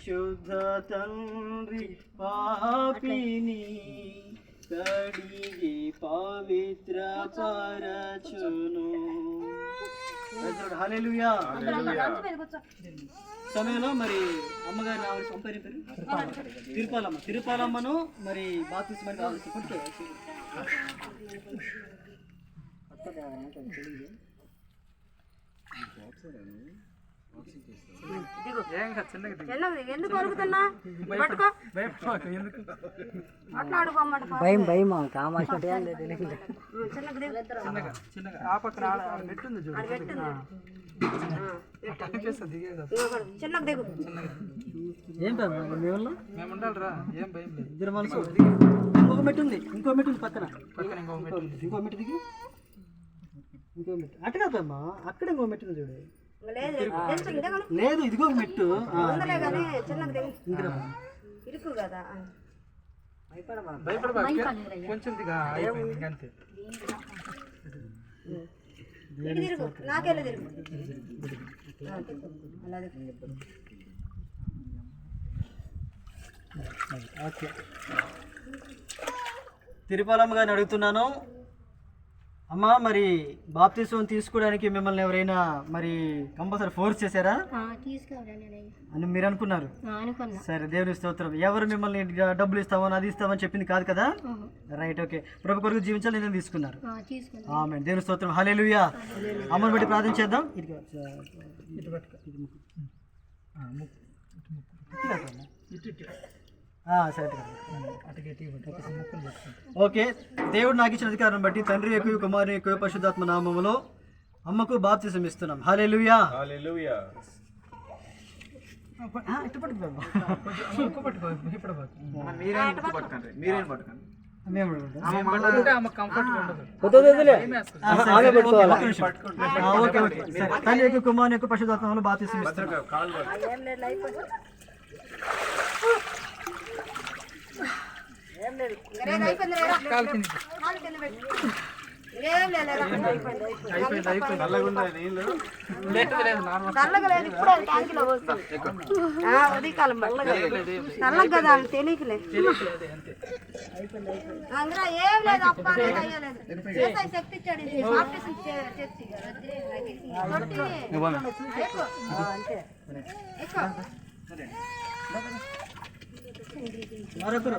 పరిశుద్ధ తండ్రి పాపిని కడిగి పవిత్ర పరచును హల్లెలూయా సమయంలో మరి అమ్మగారి ఆవిడ సంపేరు పేరు తిరుపాలమ్మ. తిరుపాలమ్మను మరి బాప్తిస్మని కావాల్సి కొంటే చిన్నది భయం భయం ఆ పక్కన పెట్టుంది చూడు దిగు ఏం మేము ఉండాలిరా ఏం లేదు. ఇద్దరు మనసు ఇంకొక మెట్టు ఉంది ఇంకో మెట్టు ఉంది పక్కన. పక్కన ఇంకో మెట్టు ఉంది. ఇంకో మెట్టు దిగి. ఇంకో మెట్టు. కాదమ్మా అక్కడ ఇంకో మెట్టు ఉంది చూడు. లేదు ఇదిగో ఒక మెట్టు. ఇరుకు కదా. కొంచెం నాకెళ్ళి తిరుగు. తిరుపాలమ్మ గారిని అడుగుతున్నాను. అమ్మా మరి బాప్తిసం తీసుకోవడానికి మిమ్మల్ని ఎవరైనా మరి కంపల్సరీ ఫోర్స్ చేశారా? అని మీరు అనుకున్నారు? అనుకున్నా. సరే దేవుని స్తోత్రం. ఎవరు మిమ్మల్ని డబ్బులు ఇస్తామని అది ఇస్తామని చెప్పింది కాదు కదా? Right okay. ప్రభు కొరకు జీవించాలి నేను తీసుకున్నారు? తీసుకున్నా. ఆమె దేవుని స్తోత్రం. హల్లెలూయా. అమ్మని బట్టి ప్రార్థన చేద్దాం. ఇటు. ఓకే దేవుడు నాకు ఇచ్చిన అధికారం బట్టి తండ్రి ఎక్కువ కుమారు ఎక్కువ పరిశుద్ధాత్మ నామములో అమ్మకు బాప్తిసం ఇస్తున్నాం. ఓకే సరే తల్లి యొక్క కుమారుని యొక్క బాప్తిసం ఇస్తున్నాం. ఉదయకాలం చల్లగా చల్లగా కదా అని తెలియకలే. అందులో ఏం లేదు అప్ప అనేది అయ్యలేదు. ఏసై శక్తి ఇచ్చాడు. మరొకరు.